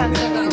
Gracias.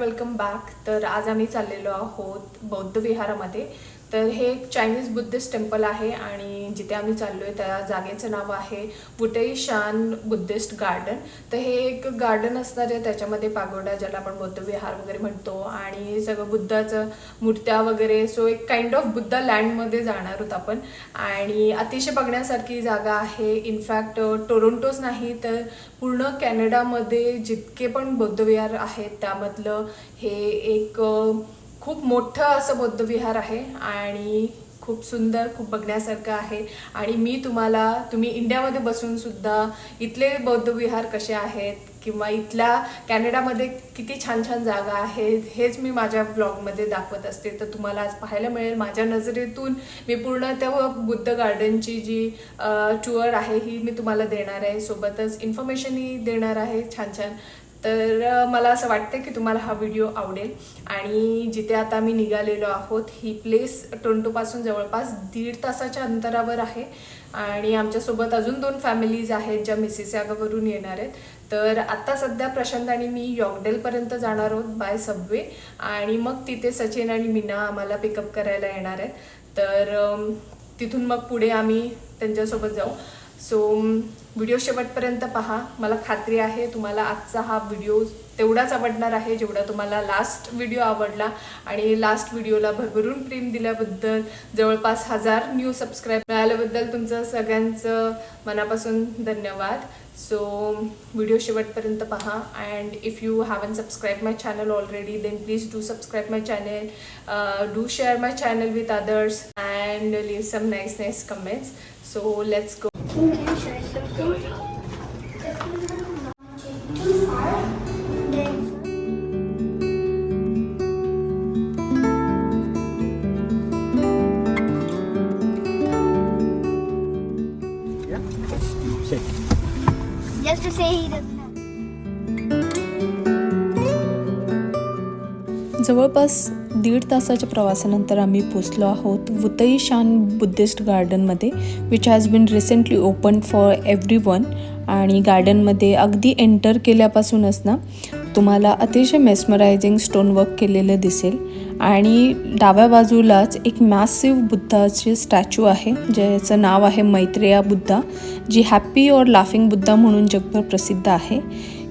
Welcome back तर आज आम्ही चाललेलो आहोत बौद्ध विहारामध्ये. तर हे एक चायनीज बुद्धिस्ट टेम्पल आहे आणि जिथे आम्ही चाललो आहे त्या जागेचं नाव आहे बुटई शान बुद्धिस्ट गार्डन तर हे एक गार्डन असणार आहे त्याच्यामध्ये पागोडा ज्याला आपण बौद्ध विहार वगैरे म्हणतो आणि सगळं बुद्धाचं मूर्त्या वगैरे सो एक काइंड ऑफ बुद्ध लँडमध्ये जाणार आहोत आपण. आणि अतिशय बघण्यासारखी जागा आहे. इनफॅक्ट टोरोंटोच नाही तर पूर्ण कॅनडामध्ये जितके पण बौद्ध विहार आहेत त्यामधलं हे एक खूप मोठं असं बौद्ध विहार आहे आणि खूप सुंदर खूप बघण्यासारखं आहे. आणि मी तुम्हाला तुम्ही इंडियामध्ये बसूनसुद्धा इथले बौद्ध विहार कसे आहेत किंवा इथल्या कॅनडामध्ये किती छान छान जागा आहेत हेच मी माझ्या ब्लॉगमध्ये दाखवत असते. तर तुम्हाला आज पाहायला मिळेल. माझ्या नजरेतून मी पूर्ण त्या बुद्ध गार्डनची जी टूअर आहे ही मी तुम्हाला देणार आहे. सोबतच इन्फॉर्मेशनही देणार आहे. छान छान तर मला असं वाटतं की तुम्हाला हा व्हिडिओ आवडेल. आणि जिथे आता मी निघालेलो आहोत ही प्लेस टोंटोपासून जवळपास दीड तासाच्या अंतरावर आहे. आणि आमच्यासोबत अजून दोन फॅमिलीज आहेत ज्या मिसिसॅगावरून येणार आहेत. तर आत्ता सध्या प्रशांत आणि मी यॉगडेलपर्यंत जाणार आहोत बाय सबवे. आणि मग तिथे सचिन आणि मीना आम्हाला पिकअप करायला येणार आहेत. तर तिथून मग पुढे आम्ही त्यांच्यासोबत जाऊ. सो व्हिडिओ शेवटपर्यंत पहा. मला खात्री आहे तुम्हाला आजचा हा व्हिडिओ तेवढाच आवडणार आहे जेवढा तुम्हाला लास्ट व्हिडिओ आवडला. आणि लास्ट व्हिडिओला भरभरून प्रेम दिल्याबद्दल जवळपास हजार न्यू सबस्क्राईब मिळाल्याबद्दल तुमचं सगळ्यांचं मनापासून धन्यवाद. सो व्हिडिओ शेवटपर्यंत पहा. And if you haven't subscribe my channel already then please do subscribe my channel do share my channel with others and leave some nice nice comments so let's go जवळपास दीड तासाच्या प्रवासानंतर आम्ही पोचलो आहोत Wutai Shan Buddhist गार्डनमध्ये which has been recently open for everyone आणि गार्डनमध्ये अगदी एंटर केल्यापासूनच ना तुम्हाला अतिशय मेस्मरायझिंग स्टोनवर्क केलेलं दिसेल. आणि डाव्या बाजूलाच एक मॅसिव बुद्धाचे स्टॅच्यू आहे ज्याचं नाव आहे मैत्रेया बुद्धा जी हॅपी और लाफिंग बुद्धा म्हणून जगभर प्रसिद्ध आहे.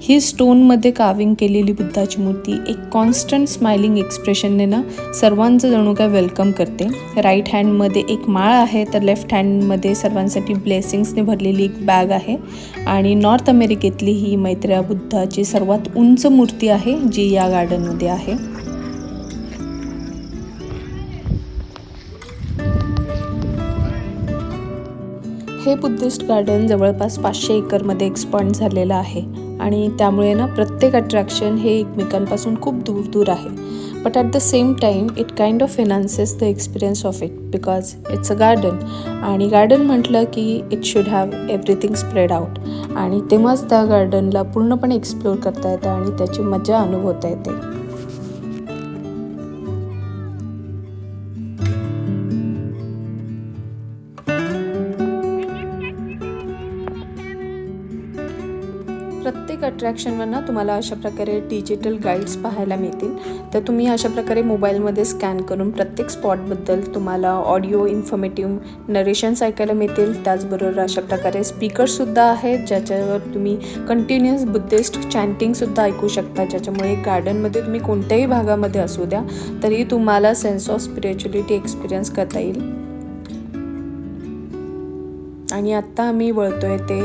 ही स्टोनमध्ये काविंग केलेली बुद्धाची मूर्ती एक कॉन्स्टंट स्माइलिंग एक्सप्रेशनने ना सर्वांचं जणू काय वेलकम करते. राईट हँडमध्ये एक माळ आहे तर लेफ्ट हँडमध्ये सर्वांसाठी ब्लेसिंग्सने भरलेली एक बॅग आहे. आणि नॉर्थ अमेरिकेतली ही मैत्र्या बुद्धाची सर्वात उंच मूर्ती आहे जी या गार्डनमध्ये आहे. हे बुद्धिस्ट गार्डन जवळपास पाचशे एकरमध्ये एक्सपांड झालेलं आहे. आणि त्यामुळे ना प्रत्येक अट्रॅक्शन हे एकमेकांपासून खूप दूर दूर आहे. But at the same time it kind of finances the experience of it because it's a garden आणि गार्डन म्हटलं की it should have everything spread out आणि तेव्हाच त्या गार्डनला पूर्णपणे एक्सप्लोर करता येतं आणि त्याची मजा अनुभवता येते. अट्रॅक्शनवरनं तुम्हाला अशा प्रकारे डिजिटल गाईड्स पाहायला मिळतील. तर तुम्ही अशा प्रकारे मोबाईलमध्ये स्कॅन करून प्रत्येक स्पॉटबद्दल तुम्हाला ऑडिओ इन्फॉर्मेटिव्ह नरेशन्स ऐकायला मिळतील. त्याचबरोबर अशा प्रकारे स्पीकर्ससुद्धा आहेत ज्याच्यावर तुम्ही कंटिन्युअस बुद्धिस्ट चॅन्टिंगसुद्धा ऐकू शकता. ज्याच्यामुळे गार्डनमध्ये तुम्ही कोणत्याही भागामध्ये असू द्या तरी तुम्हाला सेन्स ऑफ स्पिरिच्युअलिटी एक्सपिरियन्स करता येईल. आणि आत्ता आम्ही वळतोय ते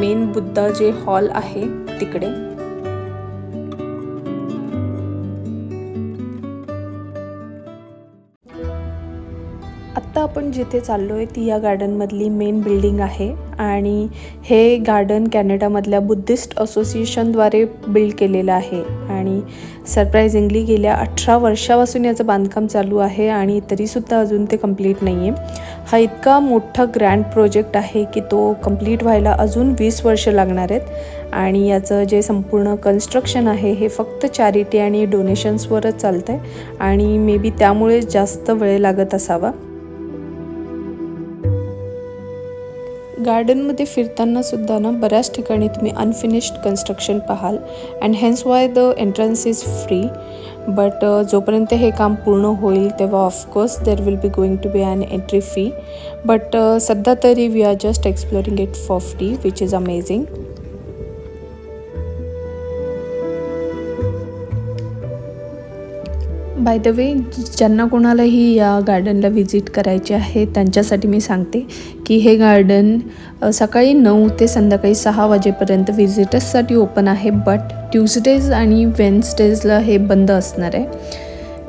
मेन बुद्ध जे हॉल आहे तिकडे. आत्ता आपण जिथे चाललो आहे ती या गार्डनमधली मेन बिल्डिंग आहे आणि हे गार्डन कॅनडामधल्या बुद्धिस्ट असोसिएशनद्वारे बिल्ड केलेलं आहे. आणि सरप्रायझिंगली गेल्या अठरा वर्षापासून याचं बांधकाम चालू आहे आणि तरीसुद्धा अजून ते कंप्लीट नाही आहे हा इतका मोठा ग्रँड प्रोजेक्ट आहे की तो कंप्लीट व्हायला अजून वीस वर्ष लागणार आहेत. आणि याचं जे संपूर्ण कन्स्ट्रक्शन आहे हे फक्त चॅरिटी आणि डोनेशन्सवरच चालतं आहे आणि मे बी त्यामुळे जास्त वेळ लागत असावा. गार्डनमध्ये फिरताना सुद्धा ना बऱ्याच ठिकाणी तुम्ही अनफिनिश्ड कन्स्ट्रक्शन पाहाल. And hence why the entrance is free but जोपर्यंत हे काम पूर्ण होईल तेव्हा of course there will be going to be an entry fee but सध्या तरी we are just exploring it for free which is amazing by the way ज्यांना कोणालाही या गार्डनला व्हिजिट करायचे आहे त्यांच्यासाठी मी सांगते की हे गार्डन सकाळी नऊ ते संध्याकाळी सहा वाजेपर्यंत व्हिजिटर्ससाठी ओपन आहे बट ट्यूजडेज आणि वेन्सडेजला हे बंद असणार आहे.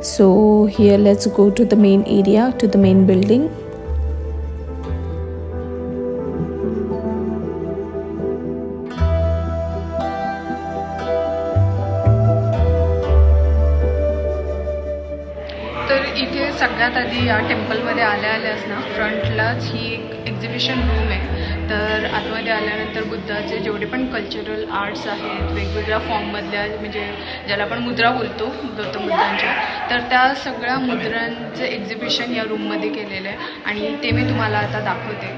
So here let's go to the main area to the main building फ्रंटलाच ही एक एक्झिबिशन रूम आहे. तर आतमध्ये आल्यानंतर बुद्धाचे जेवढे पण कल्चरल आर्ट्स आहेत वेगवेगळ्या फॉर्ममधल्या म्हणजे ज्याला आपण मुद्रा बोलतो गौतम बुद्धांच्या तर त्या सगळ्या मुद्रांचं एक्झिबिशन या रूममध्ये केलेलं आहे. आणि ते मी तुम्हाला आता दाखवते.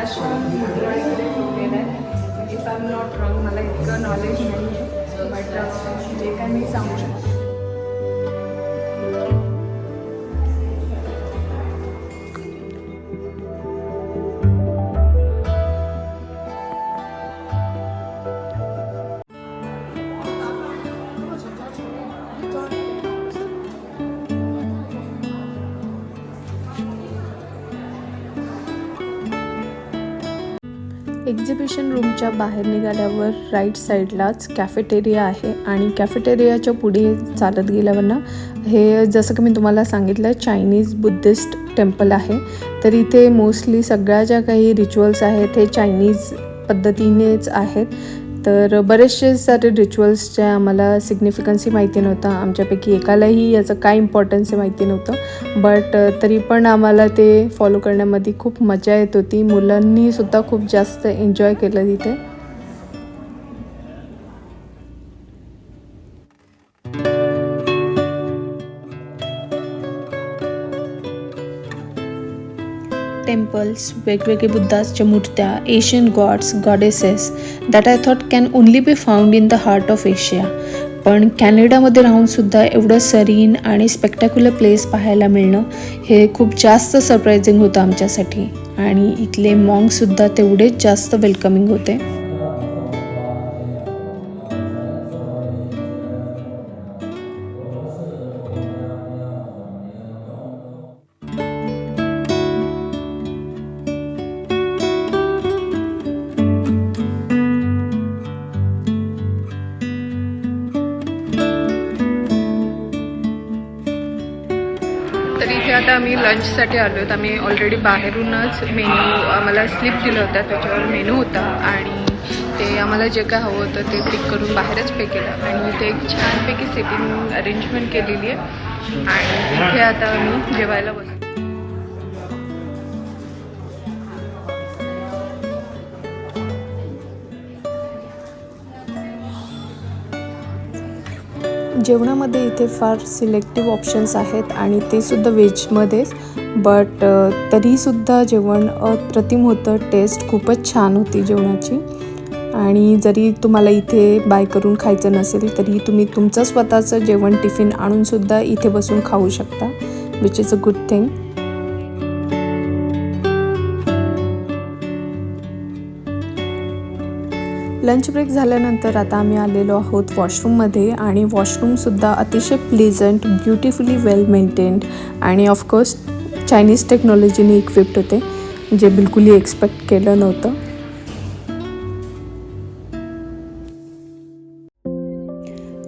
महाराष्ट्रात बऱ्याचशा मुद्रा इकडे if I am not wrong मला इतकं नॉलेज नाही आहे बट जे काय मी सांगू शकते एक्झिबिशन रूमच्या बाहेर निघाल्यावर राईट साईडलाच कॅफेटेरिया आहे आणि कॅफेटेरियाच्या पुढे चालत गेल्यावर ना हे जसं की मी तुम्हाला सांगितलं चायनीज बुद्धिस्ट टेम्पल आहे. तर इथे मोस्टली सगळ्या ज्या काही रिच्युअल्स आहेत हे चायनीज पद्धतीनेच आहेत. तर बरेचसे सारे रिच्युअल्सच्या आम्हाला सिग्निफिकन्सही माहिती नव्हता. आमच्यापैकी एकालाही याचं काय इम्पॉर्टन्स आहे माहिती नव्हतं. बट तरी पण आम्हाला ते फॉलो करण्यामध्ये खूप मजा येत होती. मुलांनीसुद्धा खूप जास्त एन्जॉय केलं तिथे. टेम्पल्स वेगवेगळे बुद्धाच्या मूर्त्या Asian gods goddesses that I thought can only be found in the heart of Asia पण कॅनडामध्ये राहूनसुद्धा एवढं सरीन आणि स्पेक्टॅक्युलर प्लेस पाहायला मिळणं हे खूप जास्त सरप्रायझिंग होतं आमच्यासाठी. आणि इथले मॉंगसुद्धा तेवढेच जास्त वेलकमिंग होते. लंचसाठी आलो आहेत. आम्ही ऑलरेडी बाहेरूनच मेन्यू आम्हाला स्लिप दिलं होतं त्याच्यावर मेनू होता. आणि ते आम्हाला जे काय हवं होतं ते पिक करून बाहेरच पे केलं. आणि इथे एक छानपैकी सिटिंग अरेंजमेंट केलेली आहे. आणि इथे आता आम्ही जेवायला बसतो जेवणामध्ये इथे फार सिलेक्टिव्ह ऑप्शन्स आहेत आणि ते सुद्धा व्हेजमध्येच बट तरीसुद्धा जेवण अप्रतिम होतं. टेस्ट खूपच छान होती जेवणाची. आणि जरी तुम्हाला इथे बाय करून खायचं नसेल तरी तुम्ही तुमचं स्वतःचं जेवण टिफिन आणूनसुद्धा इथे बसून खाऊ शकता which is a good thing lunch break झाल्यानंतर आता आम्ही आलेलो आहोत वॉशरूममध्ये आणि वॉशरूमसुद्धा अतिशय प्लेझंट ब्युटिफुली वेल मेंटेन्ड आणि ऑफकोर्स चायनीज टेक्नॉलॉजीने इक्विप्ड होते जे बिलकुलही एक्सपेक्ट केलं नव्हतं.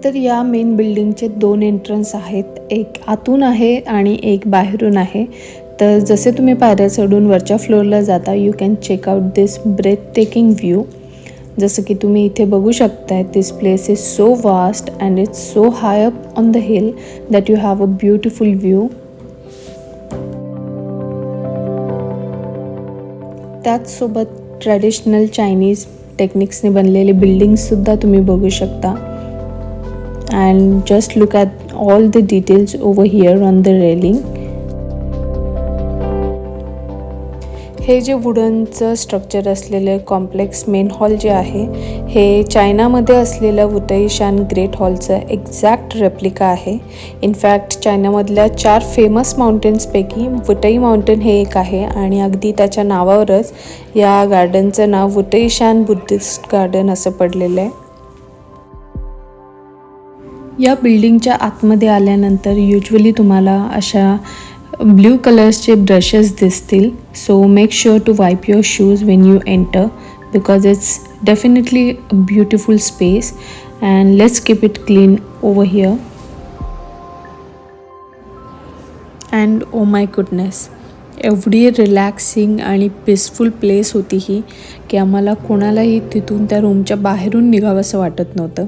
तर या मेन बिल्डिंगचे दोन एंट्रन्स आहेत. एक आतून आहे आणि एक बाहेरून आहे. तर जसे तुम्ही पायऱ्या चढून वरच्या फ्लोअरला जाता you can check out this breathtaking view जसं की तुम्ही इथे बघू शकताय this place is so vast and it's so high up on the hill that you have a beautiful view त्याचसोबत ट्रॅडिशनल चायनीज टेक्निक्सने बनलेले बिल्डिंग्ससुद्धा तुम्ही बघू शकता. And just look at all the details over here on the railing हे जे वुडनचं स्ट्रक्चर असलेलं कॉम्प्लेक्स मेन हॉल जे आहे हे चायनामध्ये असलेलं वुटईशान ग्रेट हॉलचं एक्झॅक्ट रेप्लिका आहे. इनफॅक्ट चायनामधल्या चार फेमस माउंटेन्सपैकी वुटई माउंटेन हे एक आहे आणि अगदी त्याच्या नावावरच या गार्डनचं नाव वुटईशान बुद्धिस्ट गार्डन असं पडलेलं आहे. या बिल्डिंगच्या आतमध्ये आल्यानंतर युजली तुम्हाला अशा ब्ल्यू कलर्सचे ब्रशेस दिसतील so make sure to wipe your shoes when you enter because it's definitely a beautiful space and let's keep it clean over here and oh my goodness एवढी रिलॅक्सिंग आणि peaceful place होती ही की आम्हाला कोणालाही तिथून त्या रूमच्या बाहेरून निघावंसं वाटत नव्हतं.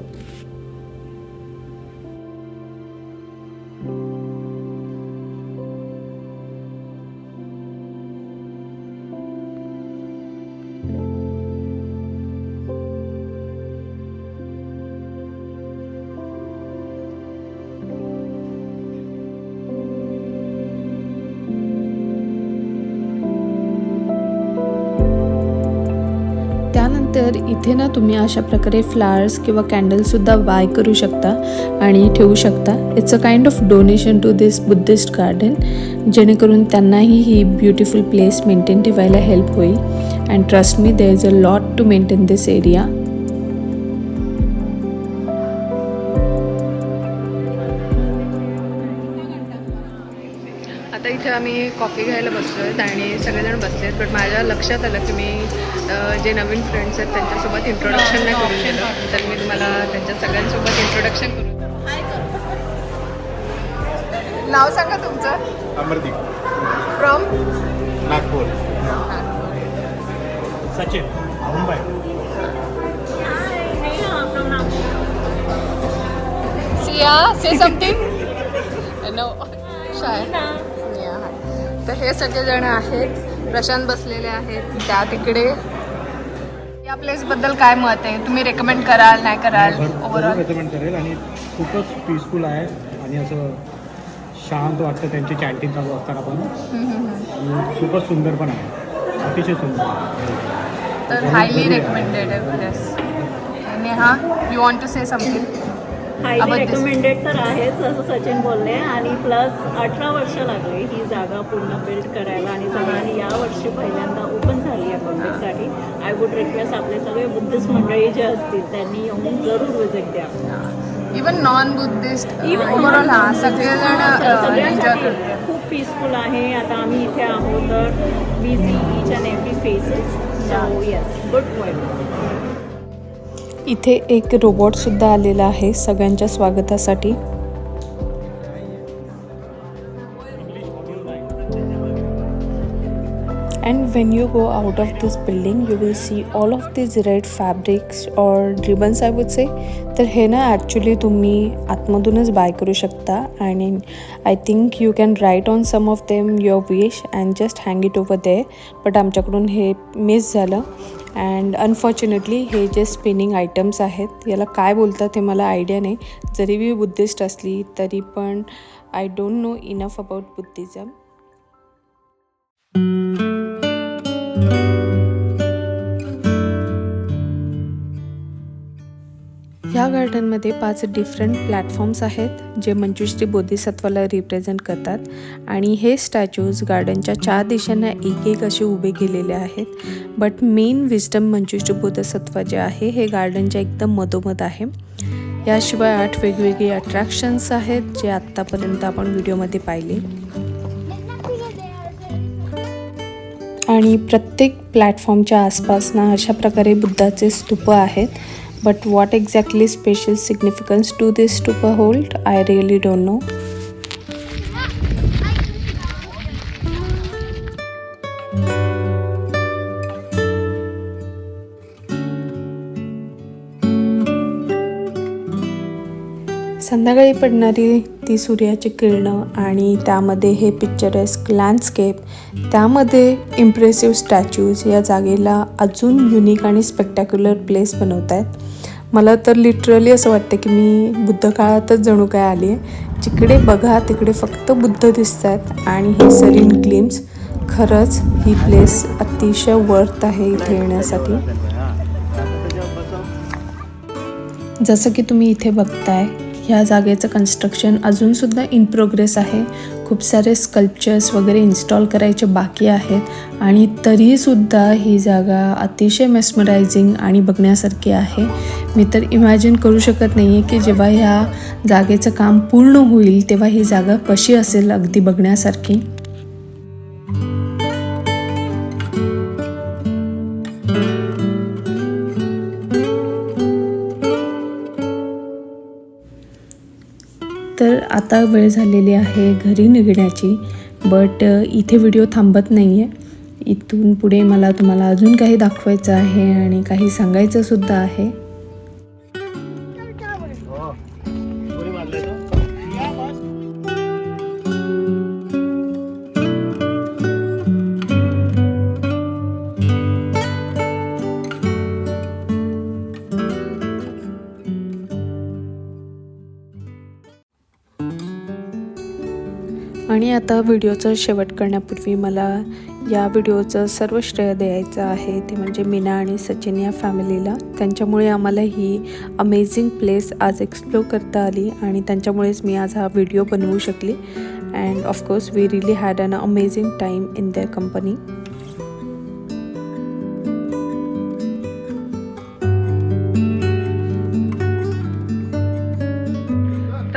तर इथे ना तुम्ही अशा प्रकारे फ्लावर्स किंवा कॅन्डलसुद्धा बाय करू शकता आणि ठेवू शकता. It's a kind of donation to this Buddhist garden जेणेकरून त्यांनाही ही ब्युटिफुल प्लेस मेंटेन ठेवायला हेल्प होईल. And trust me there is a lot to maintain this area आता इथे आम्ही कॉफी घ्यायला बसलो आहेत आणि सगळेजण बसले आहेत बट माझ्या लक्षात आलं की मी जे नवीन फ्रेंड्स आहेत त्यांच्यासोबत इंट्रोडक्शन नाही करून दिलं. तर मी तुम्हाला त्यांच्या सगळ्यांसोबत इंट्रोडक्शन करून नाव सांगा तुमचं. Amardeep. From Nagpur. Sachin. Mumbai. Siya say something no तर हे सगळेजण आहेत प्रशांत बसलेले आहेत त्या तिकडे. या प्लेसबद्दल काय मत आहे? तुम्ही रेकमेंड कराल नाही कराल ओव्हरऑल रेकमेंड करेल आणि खूपच पीसफुल आहे आणि असं शांत वाटतं त्यांची चॅन्टिंग चालू असताना पण. खूपच सुंदर पण आहे. अतिशय सुंदर. तर हायली रेकमेंडेड आहे place Neha you want to say something highly. Recommended तर आहेच असं सचिन बोलले. आणि प्लस अठरा वर्ष लागली ही जागा पूर्ण बिल्ड करायला आणि सगळ्यांनी या वर्षी पहिल्यांदा ओपन झाली आहे पब्लिकसाठी आय वुड रिक्वेस्ट आपले सगळे बुद्धिस्ट मंडळी जे असतील त्यांनी येऊन जरूर विजिट द्या. इवन नॉन बुद्धिस्ट ओव्हरऑल हा सगळेजण करतात. खूप पीसफुल आहे. आता आम्ही इथे आहोत तर we see each and every faces so yes good point इथे एक रोबोटसुद्धा आलेला आहे सगळ्यांच्या स्वागतासाठी. And when you go out of this building you will see all of this red fabrics or ribbons I would say तर हे ना ॲक्च्युली तुम्ही आतमधूनच बाय करू शकता. आणि I think you can write on some of them your wish and just hang it over there but आमच्याकडून हे miss झालं. अँड अनफॉर्च्युनेटली हे जे स्पिनिंग आयटम्स आहेत याला काय बोलतात हे मला आयडिया नाही. जरी मी बुद्धिस्ट असली तरी पण I don't know enough about Buddhism ह्या गार्डनमध्ये पाच डिफरंट प्लॅटफॉर्म्स आहेत जे मंजुश्री बोधिसत्वाला रिप्रेझेंट करतात. आणि हे स्टॅच्यूज गार्डनच्या चार दिशांना एक एक असे उभे केलेले आहेत. But main wisdom Manjushri Bodhisattva जे आहे हे गार्डनच्या एकदम मधोमध आहे. याशिवाय आठ वेगवेगळे अट्रॅक्शन्स आहेत जे आत्तापर्यंत आपण व्हिडिओमध्ये पाहिले. आणि प्रत्येक प्लॅटफॉर्मच्या आसपास ना अशा प्रकारे बुद्धाचे स्तूप आहेत. But what exactly special significance to this stupa hold, I really don't know. संध्याकाळी पडणारी ती सूर्याची किरणं आणि त्यामध्ये हे पिक्चरस्क लँडस्केप त्यामध्ये इम्प्रेसिव्ह स्टॅच्यूज या जागेला अजून युनिक आणि स्पेक्टॅक्युलर प्लेस बनवत आहेत मला तर लिटरली असं वाटतं की मी बुद्ध काळातच जणू काय आली आहे. जिकडे बघा तिकडे फक्त बुद्ध दिसत आहेत आणि हे सरीन ग्लिम्स खरंच ही प्लेस अतिशय वर्थ आहे इथे येण्यासाठी. जसं की तुम्ही इथे बघताय ह्या जागेचं कन्स्ट्रक्शन अजूनसुद्धा इन प्रोग्रेस आहे. खूप सारे स्कल्पचर्स वगैरे इन्स्टॉल करायचे बाकी आहेत. आणि तरीसुद्धा ही जागा अतिशय मेस्मरायझिंग आणि बघण्यासारखी आहे. मी तर इमॅजिन करू शकत नाही आहे की जेव्हा ह्या जागेचं काम पूर्ण होईल तेव्हा ही जागा कशी असेल अगदी बघण्यासारखी. तर आता वेळ झालेली आहे घरी निघण्याची बट इथे व्हिडिओ थांबत नाही आहे इथून पुढे मला तुम्हाला अजून काही दाखवायचं आहे आणि काही सांगायचं सुद्धा आहे. आता व्हिडिओचं शेवट करण्यापूर्वी मला या व्हिडिओचं सर्व श्रेय द्यायचं आहे. ते म्हणजे मीना आणि सचिन या फॅमिलीला. त्यांच्यामुळे आम्हाला ही अमेझिंग प्लेस आज एक्सप्लोर करता आली आणि त्यांच्यामुळेच मी आज हा व्हिडिओ बनवू शकली. And of course we really had an amazing time in their company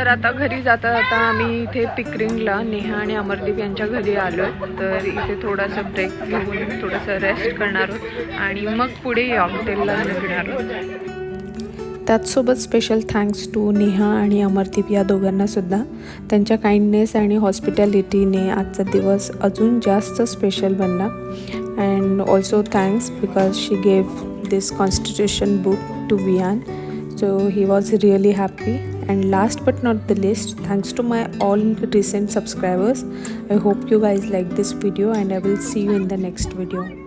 तर आता घरी जाता जाता आम्ही इथे पिकरिंगला नेहा आणि अमरदीप यांच्या घरी आलो तर इथे थोडासा ब्रेक घेऊन थोडंसं रेस्ट करणार आहोत. आणि मग पुढे हॉटेलला निघणार आहोत. त्याचसोबत स्पेशल थँक्स टू नेहा आणि अमरदीप या दोघांना सुद्धा. त्यांच्या काइंडनेस आणि हॉस्पिटॅलिटीने आजचा दिवस अजून जास्त स्पेशल बनला. And also thanks because she gave this constitution book to Biyan so he was really happy and last but not the least thanks to my all recent subscribers i hope you guys like this video and i will see you in the next video.